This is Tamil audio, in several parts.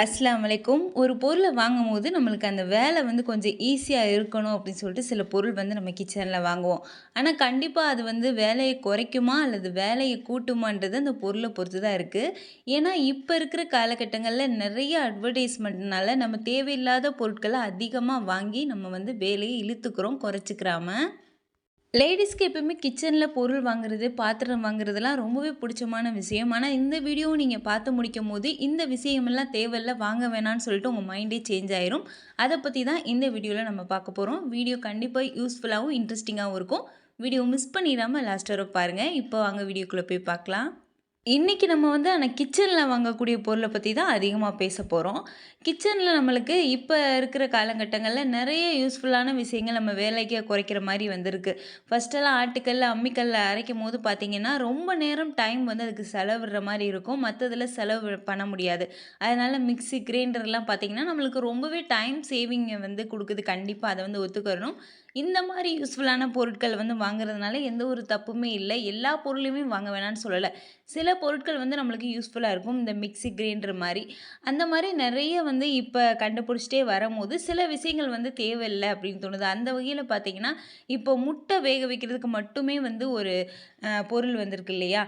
அஸ்லாம் வலைக்கும் ஒரு பொருளை வாங்கும்போது நம்மளுக்கு அந்த வேலை வந்து கொஞ்சம் ஈஸியாக இருக்கணும் அப்படின்னு சொல்லிட்டு சில பொருள் வந்து நம்ம கிச்சனில் வாங்குவோம். ஆனால் கண்டிப்பாக அது வந்து வேலையை குறைக்குமா அல்லது வேலையை கூட்டுமான்றது அந்த பொருளை பொறுத்து தான் இருக்குது ஏன்னா இப்போ இருக்கிற காலகட்டங்களில் நிறைய அட்வர்டைஸ்மெண்ட்னால நம்ம தேவையில்லாத பொருட்களை அதிகமாக வாங்கி நம்ம வந்து வேலையை இழுத்துக்கிறோம் குறைச்சிக்கிறாம. லேடிஸ்க்கு எப்பவுமே கிச்சனில் பொருள் வாங்குறது பாத்திரம் வாங்குறதுலாம் ரொம்பவே பிடிச்சமான விஷயம். ஆனால் இந்த வீடியோவை நீங்கள் பார்த்து முடிக்கும் போது இந்த விஷயமெல்லாம் தேவையில்ல வாங்க வேணாம்னு சொல்லிட்டு உங்கள் மைண்டே சேஞ்ச் ஆயிரும். அதை பற்றி தான் இந்த வீடியோவில் நம்ம பார்க்க போகிறோம் வீடியோ கண்டிப்பாக யூஸ்ஃபுல்லாகவும் இன்ட்ரெஸ்டிங்காகவும் இருக்கும். வீடியோ மிஸ் பண்ணிடாமல் லாஸ்ட் வரை பாருங்கள் இப்போ வாங்க வீடியோக்குள்ளே போய் பார்க்கலாம். இன்றைக்கி நம்ம வந்து ஆனால் கிச்சனில் வாங்கக்கூடிய பொருளை பற்றி தான் அதிகமாக பேச போகிறோம் கிச்சனில் நம்மளுக்கு இப்போ இருக்கிற காலகட்டங்களில் நிறைய யூஸ்ஃபுல்லான விஷயங்கள் நம்ம வேலைக்கு குறைக்கிற மாதிரி வந்திருக்கு. ஃபஸ்ட்டெல்லாம் ஆட்டுக்கல்ல அம்மிக்கல்ல அரைக்கும் போது பார்த்திங்கன்னா ரொம்ப நேரம் டைம் வந்து அதுக்கு செலவிடுற மாதிரி இருக்கும். மற்றதில் செலவு பண்ண முடியாது. அதனால் மிக்ஸி கிரைண்டர்லாம் பார்த்திங்கன்னா நம்மளுக்கு ரொம்பவே டைம் சேவிங்கை வந்து கொடுக்குது. கண்டிப்பாக அதை வந்து ஒத்துக்கணும். இந்த மாதிரி யூஸ்ஃபுல்லான பொருட்கள் வந்து வாங்குறதுனால எந்த ஒரு தப்புமே இல்லை. எல்லா பொருளையுமே வாங்க வேணாம்னு சொல்லலை. சில பொருட்கள் வந்து நம்மளுக்கு யூஸ்ஃபுல்லாக இருக்கும். இந்த மிக்ஸி கிரைண்டர் மாதிரி. அந்த மாதிரி நிறைய வந்து இப்போ கண்டுபிடிச்சிட்டே வரும்போது சில விஷயங்கள் வந்து தேவையில்லை அப்படின்னு தோணுது. அந்த வகையில் பார்த்தீங்கன்னா இப்போ முட்டை வேக வைக்கிறதுக்கு மட்டுமே வந்து ஒரு பொருள் வந்திருக்கு இல்லையா?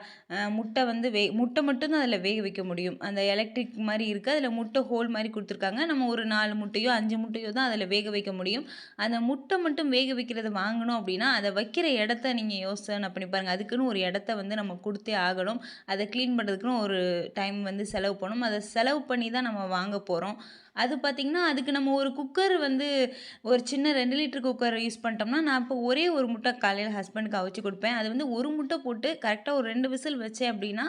முட்டை வந்து வே முட்டை மட்டும்தான் அதில் வேக வைக்க முடியும். அந்த எலக்ட்ரிக் மாதிரி இருக்குது அதில் முட்டை ஹோல் மாதிரி கொடுத்துருக்காங்க. நம்ம ஒரு நாலு முட்டையோ அஞ்சு முட்டையோ தான் அதில் வேக வைக்க முடியும். அந்த முட்டை மட்டும் வேக வைக்கிறது வாங்கணும் அப்படின்னா அதை வைக்கிற இடத்த நீங்கள் யோசனை பண்ணி பாருங்கள் அதுக்குன்னு ஒரு இடத்த வந்து நம்ம கொடுத்தே ஆகணும். அதை க்ளீன் பண்ணுறதுக்குன்னு ஒரு டைம் வந்து செலவு பண்ணணும். அதை செலவு பண்ணி தான் நம்ம வாங்க போகிறோம் அது பார்த்திங்கன்னா அதுக்கு நம்ம ஒரு குக்கர் வந்து ஒரு சின்ன ரெண்டு லிட்டர் குக்கர் யூஸ் பண்ணிட்டோம்னா நான் இப்போ ஒரே ஒரு முட்டை காலையில் ஹஸ்பண்டுக்கு அவிச்சு கொடுப்பேன். அது வந்து ஒரு முட்டை போட்டு கரெக்டாக ஒரு ரெண்டு விசில் வச்சேன் அப்படின்னா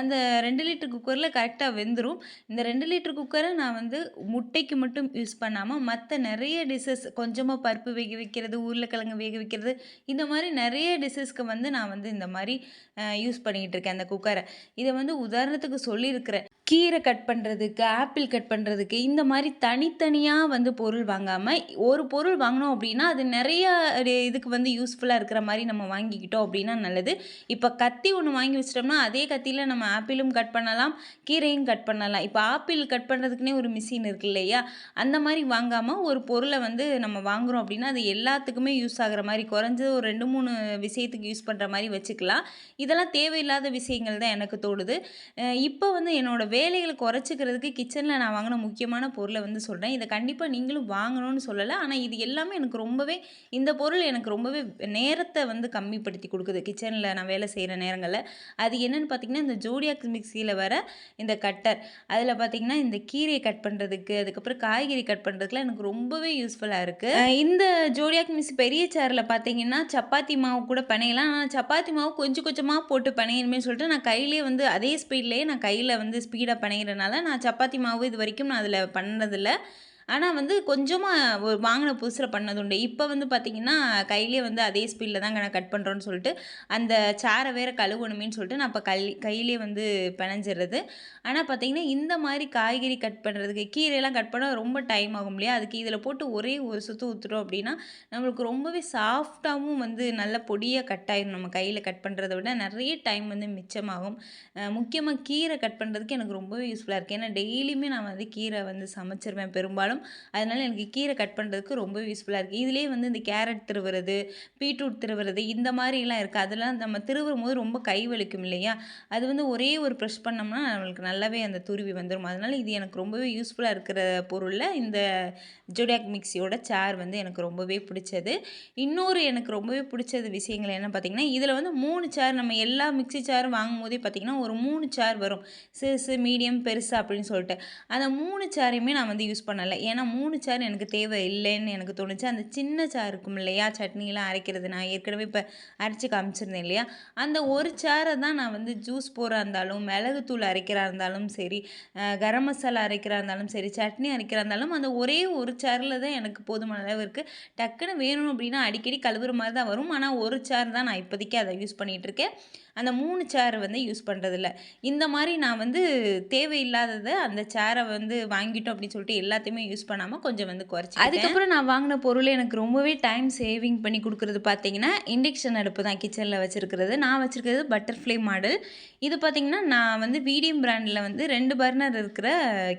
அந்த ரெண்டு லிட்டர் குக்கரில் கரெக்டாக வெந்துடும் இந்த ரெண்டு லிட்டர் குக்கரை நான் வந்து முட்டைக்கு மட்டும் யூஸ் பண்ணாமல் மற்ற நிறைய டிஷ்ஷஸ் கொஞ்சமாக பருப்பு வேக வைக்கிறது உருளைக்கிழங்கு வேக வைக்கிறது இந்த மாதிரி நிறைய டிஷ்ஷஸ்க்கு வந்து நான் வந்து இந்த மாதிரி யூஸ் பண்ணிக்கிட்டு இருக்கேன் அந்த குக்கரை. இதை வந்து உதாரணத்துக்கு சொல்லியிருக்கிறேன். கீரை கட் பண்ணுறதுக்கு ஆப்பிள் கட் பண்ணுறதுக்கு இந்த மாதிரி தனித்தனியாக வந்து பொருள் வாங்காமல் ஒரு பொருள் வாங்கினோம் அப்படின்னா அது நிறைய இதுக்கு வந்து யூஸ்ஃபுல்லாக இருக்கிற மாதிரி நம்ம வாங்கிக்கிட்டோம் அப்படின்னா நல்லது. இப்போ கத்தி ஒன்று வாங்கி வச்சிட்டோம்னா அதே கத்தியில் நம்ம ஆப்பிளும் கட் பண்ணலாம் கீரையும் கட் பண்ணலாம். இப்போ ஆப்பிள் கட் பண்ணுறதுக்குனே ஒரு மிஷின் இருக்கு இல்லையா? அந்த மாதிரி வாங்காமல் ஒரு பொருளை வந்து நம்ம வாங்குறோம் அப்படின்னா அது எல்லாத்துக்குமே யூஸ் ஆகிற மாதிரி குறைஞ்சது ஒரு ரெண்டு மூணு விஷயத்துக்கு யூஸ் பண்ணுற மாதிரி வச்சுக்கலாம். இதெல்லாம் தேவையில்லாத விஷயங்கள் தான் எனக்கு தோணுது. இப்போ வந்து என்னோடய வேலைகளை குறைச்சிக்கிறதுக்கு கிச்சனில் நான் வாங்கின முக்கியமான பொருளை வந்து சொல்கிறேன் இதை கண்டிப்பாக நீங்களும் வாங்கணும்னு சொல்லலை. ஆனால் இது எல்லாமே எனக்கு ரொம்பவே இந்த பொருள் எனக்கு ரொம்பவே நேரத்தை வந்து கம்மிப்படுத்தி கொடுக்குது. கிச்சனில் நான் வேலை செய்கிற நேரங்களில். அது என்னென்னு பார்த்தீங்கன்னா இந்த ஜோடியாக் மிக்சியில் வர இந்த கட்டர் அதில் பார்த்தீங்கன்னா இந்த கீரையை கட் பண்ணுறதுக்கு அதுக்கப்புறம் காய்கறி கட் பண்ணுறதுக்குலாம் எனக்கு ரொம்பவே யூஸ்ஃபுல்லாக இருக்குது இந்த ஜோடியாக் மிக்ஸி பெரிய சேரில் பார்த்தீங்கன்னா சப்பாத்தி மாவு கூட பிணையலாம் ஆனால் சப்பாத்தி மாவு கொஞ்சம் கொஞ்சமாக போட்டு பிணையணுமே சொல்லிட்டு நான் கையிலே வந்து அதே ஸ்பீட்லேயே நான் கையில் வந்து ஸ்பீடாக பிணையிறனால நான் சப்பாத்தி மாவு இது வரைக்கும் நான் அதில் பண்ணதில்லை. ஆனால் வந்து கொஞ்சமாக வாங்கின புதுசில் பண்ணது உண்டு. இப்போ வந்து பார்த்திங்கன்னா கையிலே வந்து அதே ஸ்பீடில் தாங்க நான் கட் பண்ணுறோன்னு சொல்லிட்டு அந்த சாரை வேறு கழுவணுமேன்னு சொல்லிட்டு நான் இப்போ கல் கையிலே வந்து பிணைஞ்சிடுறது ஆனால் பார்த்தீங்கன்னா இந்த மாதிரி காய்கறி கட் பண்ணுறதுக்கு கீரையெல்லாம் கட் பண்ணால் ரொம்ப டைம் ஆகும் இல்லையா? அதுக்கு இதில் போட்டு ஒரே ஒரு சுற்று ஊற்றுறோம் அப்படின்னா நம்மளுக்கு ரொம்பவே சாஃப்டாகவும் வந்து நல்ல பொடியாக கட் ஆயிடும் நம்ம கையில் கட் பண்ணுறத விட நிறைய டைம் வந்து மிச்சமாகும். முக்கியமாக கீரை கட் பண்ணுறதுக்கு எனக்கு ரொம்பவே யூஸ்ஃபுல்லாக இருக்குது ஏன்னா டெய்லியுமே நான் வந்து கீரை வந்து சமைச்சிருவேன் பெரும்பாலும். அதனால் எனக்கு கீரை கட் பண்ணுறதுக்கு ரொம்ப யூஸ்ஃபுல்லாக இருக்குது இதுலேயே வந்து இந்த கேரட் திருவுறது பீட்ரூட் திருவுறது இந்த மாதிரிலாம் இருக்குது அதெல்லாம் நம்ம திருவும் போது ரொம்ப கை வலிக்கும் இல்லையா? அது வந்து ஒரே ஒரு ப்ரெஷ் பண்ணோம்னா நம்மளுக்கு நல்லாவே அந்த துருவி வந்துடும் அதனால் இது எனக்கு ரொம்பவே யூஸ்ஃபுல்லாக இருக்கிற பொருளில் இந்த ஜோடியாக் மிக்சியோட சேர் வந்து எனக்கு ரொம்பவே பிடிச்சது. இன்னொரு எனக்கு ரொம்பவே பிடிச்சது விஷயங்கள் என்ன பார்த்திங்கன்னா இதில் வந்து மூணு சேர் நம்ம எல்லா மிக்ஸி சேரும் வாங்கும் போதே பார்த்தீங்கன்னா ஒரு மூணு சேர் வரும். சிறுசு மீடியம் பெருசு அப்படின்னு சொல்லிட்டு. அந்த மூணு சேரையுமே நான் வந்து யூஸ் பண்ணலை. ஏன்னா மூணு சேர் எனக்கு தேவை இல்லைன்னு எனக்கு தோணுச்சு. அந்த சின்ன சேர் இருக்கும் இல்லையா? சட்னிலாம் அரைக்கிறது. நான் ஏற்கனவே இப்போ அரைச்சி காமிச்சிருந்தேன் இல்லையா? அந்த ஒரு சேரை தான் நான் வந்து ஜூஸ் போடுறா இருந்தாலும் மிளகுத்தூள் அரைக்கிறா இருந்தாலும் சரி கரம் மசாலா அரைக்கிறா இருந்தாலும் சரி சட்னி அரைக்கிறா இருந்தாலும் அந்த ஒரே ஒரு சேரில் தான் எனக்கு போதுமான அளவு இருக்குது டக்குன்னு வேணும் அப்படின்னா அடிக்கடி கழுவுற மாதிரி தான் வரும். ஆனால் ஒரு சேர் தான் நான் இப்போதைக்கு அதை யூஸ் பண்ணிகிட்டு இருக்கேன். அந்த மூணு சேர் வந்து யூஸ் பண்ணுறதில்ல இந்த மாதிரி நான் வந்து தேவையில்லாததை அந்த சேரை வந்து வாங்கிட்டோம் அப்படின்னு சொல்லிட்டு எல்லாத்தையுமே யூஸ் பண்ணாமல் கொஞ்சம் வந்து குறைச்சி அதுக்கப்புறம் நான் வாங்கின பொருள் எனக்கு ரொம்பவே டைம் சேவிங் பண்ணி கொடுக்குறது பார்த்தீங்கன்னா இண்டக்ஷன் அடுப்பு தான் கிச்சனில் வச்சுருக்கிறது. நான் வச்சுருக்கிறது பட்டர்ஃப்ளை மாடல் இது பார்த்தீங்கன்னா நான் வந்து வீடியம் பிராண்டில் வந்து ரெண்டு பர்னர் இருக்கிற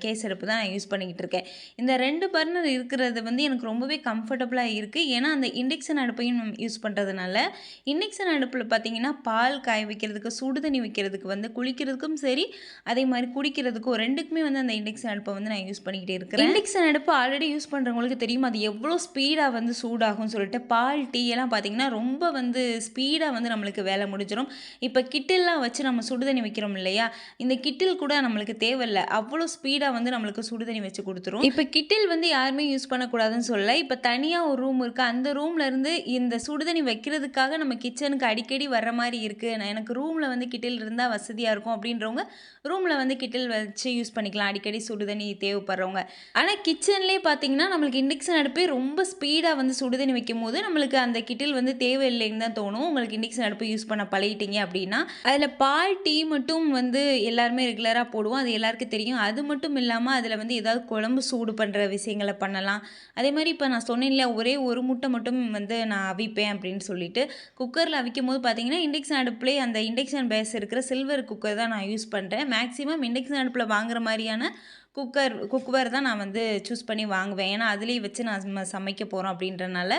கேஸ் அடுப்பு தான் நான் யூஸ் பண்ணிக்கிட்டு இருக்கேன். இந்த ரெண்டு பர்னர் இருக்கிறது வந்து எனக்கு ரொம்பவே கம்ஃபர்டபுளாக இருக்குது ஏன்னா அந்த இண்டக்ஷன் அடுப்பையும் யூஸ் பண்ணுறதுனால இண்டக்ஷன் அடுப்பில் பார்த்தீங்கன்னா பால் காய வைக்கிறதுக்கு சுடு தண்ணி வைக்கிறதுக்கு வந்து குளிக்கிறதுக்கும் சரி அதே மாதிரி குடிக்கிறதுக்கும் ரெண்டுக்குமே வந்து அந்த இண்டக்ஷன் அடுப்பை வந்து நான் யூஸ் பண்ணிக்கிட்டே இருக்கிறேன். இண்டக்ஷன் அடுப்பு ஆல்ரெடி யூஸ் பண்ணுறவங்களுக்கு தெரியும்? அது எவ்வளோ ஸ்பீடாக வந்து சூடாகும்னு சொல்லிட்டு பால் டீ எல்லாம் பார்த்தீங்கன்னா ரொம்ப வந்து ஸ்பீடாக வந்து நம்மளுக்கு வேலை முடிஞ்சிடும் இப்போ கிட்டில்லாம் வச்சு நம்ம சுடுதண்ணி வைக்கிறோம் இல்லையா? இந்த கிட்டில் கூட நம்மளுக்கு தேவையில்லை. அவ்வளோ ஸ்பீடாக வந்து நம்மளுக்கு சுடுதண்ணி வச்சு கொடுத்துரும். இப்போ கிட்டில் வந்து யாருமே யூஸ் பண்ணக்கூடாதுன்னு சொல்ல இப்போ தனியாக ஒரு ரூம் இருக்குது அந்த ரூம்ல இருந்து இந்த சுடுதண்ணி வைக்கிறதுக்காக நம்ம கிச்சனுக்கு அடிக்கடி வர்ற மாதிரி இருக்குது எனக்கு ரூமில் வந்து கிட்டில் இருந்தால் வசதியாக இருக்கும் அப்படின்றவங்க ரூமில் வந்து கிட்டில் வச்சு யூஸ் பண்ணிக்கலாம். அடிக்கடி சுடுதண்ணி தேவைப்படுறவங்க. ஆனால் கிச்சன்லேயே பார்த்தீங்கன்னா நம்மளுக்கு இண்டக்ஷன் அடுப்பே ரொம்ப ஸ்பீடாக வந்து சுடுதண்ணி வைக்கும் போது நம்மளுக்கு அந்த கிட்டில் வந்து தேவையில்லைன்னு தான் தோணும். உங்களுக்கு இண்டக்ஷன் அடுப்பு யூஸ் பண்ண பழகிட்டீங்க அப்படின்னா அதில் பால் டீ மட்டும் வந்து எல்லாருமே ரெகுலராக போடுவோம். அது எல்லாருக்கும் தெரியும். அது மட்டும் இல்லாமல் அதில் வந்து ஏதாவது குழம்பு சூடு பண்ணுற விஷயங்களை பண்ணலாம். அதே மாதிரி இப்போ நான் சொன்னேன் இல்லையா ஒரே ஒரு முட்டை மட்டும் வந்து நான் அவிப்பேன் அப்படின்னு சொல்லிட்டு. குக்கரில் அவிக்கும் போது பார்த்தீங்கன்னா இண்டக்ஷன் அடுப்புலேயே அந்த இண்டக்ஷன் பேஸ் இருக்கிற சில்வர் குக்கர் தான் நான் யூஸ் பண்ணுறேன் மேக்ஸிமம் இண்டக்ஷன் அடுப்பில் வாங்குற மாதிரியான குக்கர் குக்வேர் தான் நான் வந்து சூஸ் பண்ணி வாங்குவேன். ஏன்னா அதுலேயே வச்சு நான் சமைக்க போகிறோம் அப்படின்றனால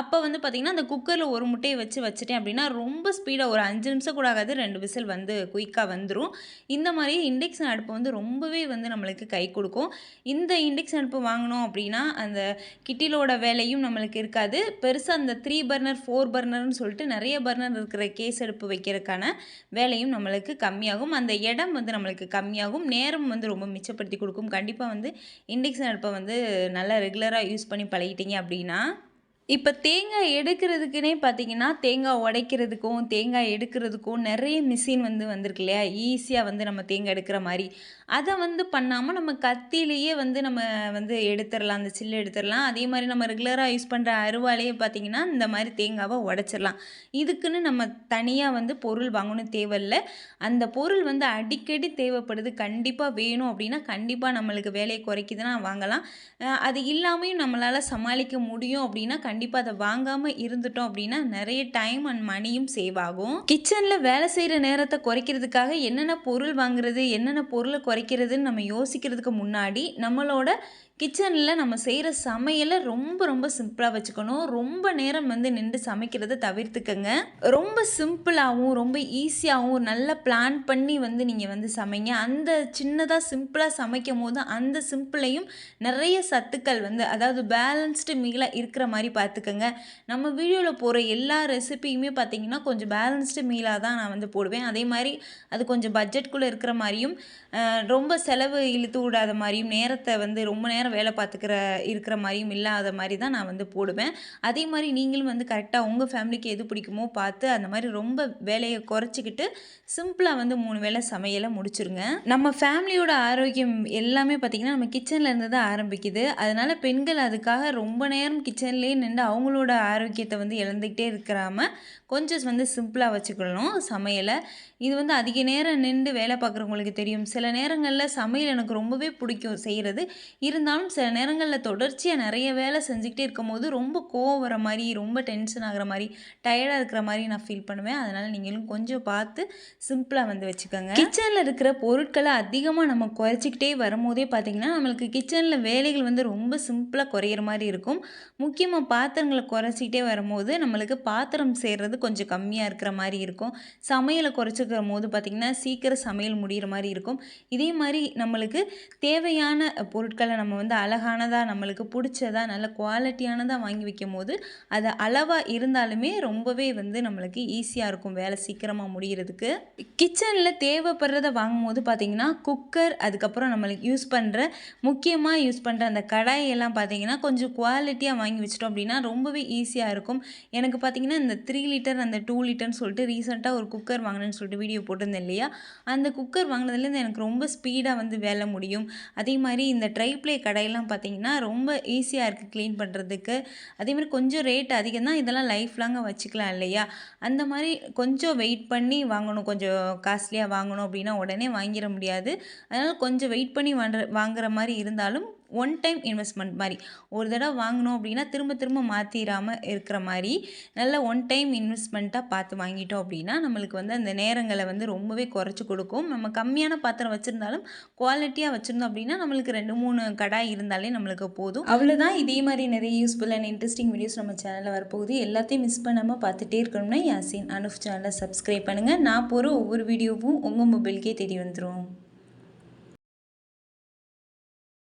அப்போ வந்து பார்த்திங்கன்னா அந்த குக்கரில் ஒரு முட்டையை வச்சு வச்சுட்டேன் அப்படின்னா ரொம்ப ஸ்பீடாக ஒரு அஞ்சு நிமிஷம் கூட ஆகாது ரெண்டு விசில் வந்து குயிக்காக வந்துடும் இந்த மாதிரி இண்டக்ஷன் அடுப்பு வந்து ரொம்பவே வந்து நம்மளுக்கு கை கொடுக்கும். இந்த இண்டக்ஷன் அடுப்பு வாங்கினோம் அப்படின்னா அந்த கிட்டிலோட வேலையும் நம்மளுக்கு இருக்காது. பெருசாக அந்த த்ரீ பர்னர் ஃபோர் பர்னர்னு சொல்லிட்டு நிறைய பர்னர் இருக்கிற கேஸ் அடுப்பு வைக்கிறதுக்கான வேலையும் நம்மளுக்கு கம்மியாகும். அந்த இடம் வந்து நம்மளுக்கு கம்மியாகும். நேரம் வந்து ரொம்ப மிச்சப்படுத்தி கொடுக்கும். கண்டிப்பாக வந்து இண்டக்ஷன் அடுப்பை வந்து நல்லா ரெகுலராக யூஸ் பண்ணி பழகிட்டீங்க அப்படின்னா இப்போ தேங்காய் எடுக்கிறதுக்குனே பார்த்தீங்கன்னா தேங்காய் உடைக்கிறதுக்கும் தேங்காய் எடுக்கிறதுக்கும் நிறைய மிஷின் வந்து வந்திருக்கு இல்லையா? ஈஸியாக வந்து நம்ம தேங்காய் எடுக்கிற மாதிரி. அதை வந்து பண்ணாமல் நம்ம கத்திலேயே வந்து நம்ம வந்து எடுத்துடலாம் அந்த சில்லு எடுத்துடலாம். அதே மாதிரி நம்ம ரெகுலராக யூஸ் பண்ணுற அருவாலேயே பார்த்தீங்கன்னா இந்த மாதிரி தேங்காவை உடச்சிடலாம். இதுக்குன்னு நம்ம தனியாக வந்து பொருள் வாங்கணும் தேவையில்லை. அந்த பொருள் வந்து அடிக்கடி தேவைப்படுது கண்டிப்பாக வேணும் அப்படின்னா கண்டிப்பாக நம்மளுக்கு வேலையை குறைக்குதுன்னா வாங்கலாம். அது இல்லாமையும் நம்மளால் சமாளிக்க முடியும் அப்படின்னா கண்டிப்பாக அதை வாங்காமல் இருந்துட்டோம் அப்படின்னா நிறைய டைம் அண்ட் மணியும் சேவ் ஆகும். கிச்சனில் வேலை செய்கிற நேரத்தை குறைக்கிறதுக்காக என்னென்ன பொருள் வாங்குறது என்னென்ன பொருளை குறைக்கிறதுன்னு நம்ம யோசிக்கிறதுக்கு முன்னாடி நம்மளோட கிச்சனில் நம்ம செய்கிற சமையலை ரொம்ப ரொம்ப சிம்பிளாக வச்சுக்கணும். ரொம்ப நேரம் வந்து நின்று சமைக்கிறத தவிர்த்துக்கங்க. ரொம்ப சிம்பிளாகவும் ரொம்ப ஈஸியாகவும் நல்ல பிளான் பண்ணி வந்து நீங்கள் வந்து சமைங்க. அந்த சின்னதாக சிம்பிளாக சமைக்கும் போது அந்த சிம்பிளையும் நிறைய சத்துக்கள் வந்து அதாவது பேலன்ஸ்டு மீலாக இருக்கிற மாதிரி பார்த்துக்கங்க. நம்ம வீடியோவில் போகிற எல்லா ரெசிபியுமே பார்த்திங்கன்னா கொஞ்சம் பேலன்ஸ்டு மீலாக தான் நான் வந்து போடுவேன். அதே மாதிரி அது கொஞ்சம் பட்ஜெட்குள்ளே இருக்கிற மாதிரியும் ரொம்ப செலவு இழுத்து விடாத மாதிரியும் நேரத்தை வந்து ரொம்ப நேரம் நேரம் வேலை பார்த்துக்கிற இருக்கிற மாதிரியும் இல்லாத மாதிரி தான் நான் வந்து போடுவேன். அதே மாதிரி நீங்களும் வந்து கரெக்டாக உங்கள் ஃபேமிலிக்கு எது பிடிக்குமோ பார்த்து அந்த மாதிரி ரொம்ப வேலையை குறைச்சிக்கிட்டு சிம்பிளாக வந்து மூணு வேலை சமையலை முடிச்சிருங்க. நம்ம ஃபேமிலியோட ஆரோக்கியம் எல்லாமே பார்த்திங்கன்னா நம்ம கிச்சன்லேருந்து தான் ஆரம்பிக்குது. அதனால் பெண்கள் அதுக்காக ரொம்ப நேரம் கிச்சன்லேயே நின்று அவங்களோட ஆரோக்கியத்தை வந்து இழந்துக்கிட்டே இருக்கிறாம கொஞ்சம் வந்து சிம்பிளாக வச்சுக்கணும் சமையலை. இது வந்து அதிக நேரம் நின்று வேலை பார்க்குறவங்களுக்கு தெரியும். சில நேரங்களில் சமையல் எனக்கு ரொம்பவே பிடிக்கும் செய்கிறது இருந்தாலும் சில நேரங்களில் தொடர்ச்சியாக நிறைய வேலை செஞ்சுக்கிட்டே இருக்கும் போது ரொம்ப கோவம் வர மாதிரி ரொம்ப டென்ஷன் ஆகிற மாதிரி டயர்டாக இருக்கிற மாதிரி நான் ஃபீல் பண்ணுவேன். அதனால் நீங்களும் கொஞ்சம் பார்த்து சிம்பிளாக வந்து வச்சுக்கோங்க. கிச்சனில் இருக்கிற பொருட்களை அதிகமாக நம்ம குறைச்சிக்கிட்டே வரும்போதே பார்த்திங்கன்னா நம்மளுக்கு கிச்சனில் வேலைகள் வந்து ரொம்ப சிம்பிளாக குறையிற மாதிரி இருக்கும். முக்கியமாக பாத்திரங்களை குறைச்சிக்கிட்டே வரும்போது நம்மளுக்கு பாத்திரம் செய்கிறது கொஞ்சம் கம்மியாக இருக்கிற மாதிரி இருக்கும். சமையலை குறைச்சிக்கிற போது பார்த்திங்கன்னா சீக்கிரம் சமையல் முடிகிற மாதிரி இருக்கும். இதே மாதிரி நம்மளுக்கு தேவையான பொருட்களை நம்ம வந்து அழகானதாக நம்மளுக்கு பிடிச்சதாக நல்ல குவாலிட்டியானதாக வாங்கி வைக்கும் போது அது அளவாக இருந்தாலுமே ரொம்பவே வந்து நம்மளுக்கு ஈஸியாக இருக்கும் வேலை சீக்கிரமாக முடிகிறதுக்கு கிச்சனில் தேவைப்படுறத வாங்கும் போது பார்த்திங்கன்னா குக்கர் அதுக்கப்புறம் நம்மளுக்கு யூஸ் பண்ணுற முக்கியமாக யூஸ் பண்ணுற அந்த கடாயெல்லாம் பார்த்திங்கன்னா கொஞ்சம் குவாலிட்டியாக வாங்கி வச்சிட்டோம் அப்படின்னா ரொம்பவே ஈஸியாக இருக்கும். எனக்கு பார்த்தீங்கன்னா இந்த த்ரீ லிட்டர் அந்த டூ லிட்டர்னு சொல்லிட்டு ரீசெண்டாக ஒரு குக்கர் வாங்கினேன்னு சொல்லிட்டு வீடியோ போட்டிருந்தேன் இல்லையா? அந்த குக்கர் வாங்கினதுலேருந்து எனக்கு ரொம்ப ஸ்பீடாக வந்து வேலை முடியும். அதே மாதிரி இந்த ட்ரைப்ளே கடையெல்லாம் பார்த்தீங்கன்னா ரொம்ப ஈஸியாக இருக்குது க்ளீன் பண்ணுறதுக்கு அதே மாதிரி கொஞ்சம் ரேட் அதிகம் தான் இதெல்லாம் லைஃப் லாங்காக வச்சுக்கலாம் இல்லையா? அந்த மாதிரி கொஞ்சம் வெயிட் பண்ணி வாங்கணும். கொஞ்சம் காஸ்ட்லியாக வாங்கணும் அப்படின்னா உடனே வாங்கிட முடியாது. அதனால் கொஞ்சம் வெயிட் பண்ணி வாங்குற வாங்குற மாதிரி இருந்தாலும் ஒன் டைம் இன்வெஸ்ட்மெண்ட் மாதிரி. ஒரு தடவை வாங்கினோம் அப்படின்னா திரும்ப திரும்ப மாற்றிடாமல் இருக்கிற மாதிரி நல்ல ஒன் டைம் இன்வெஸ்ட்மெண்ட்டாக பார்த்து வாங்கிட்டோம் அப்படின்னா நம்மளுக்கு வந்து அந்த நேரங்களை வந்து ரொம்பவே குறைச்சி கொடுக்கும். நம்ம கம்மியான பாத்திரம் வச்சுருந்தாலும் குவாலிட்டியாக வச்சுருந்தோம் அப்படின்னா நம்மளுக்கு ரெண்டு மூணு கடாய் இருந்தாலே நம்மளுக்கு போதும். அவ்வளோதான் இதே மாதிரி நிறைய யூஸ்ஃபுல் அண்ட் இன்ட்ரெஸ்டிங் வீடியோஸ் நம்ம சேனலில் வரப்போகுது. எல்லாத்தையும் மிஸ் பண்ணாமல் பார்த்துட்டே இருக்கணும்னா யாசின் அனுஃப் சேனலை சப்ஸ்கிரைப் பண்ணுங்கள் நான் போகிற ஒவ்வொரு வீடியோவும் உங்கள் மொபைலுக்கே தேடி வந்துடும்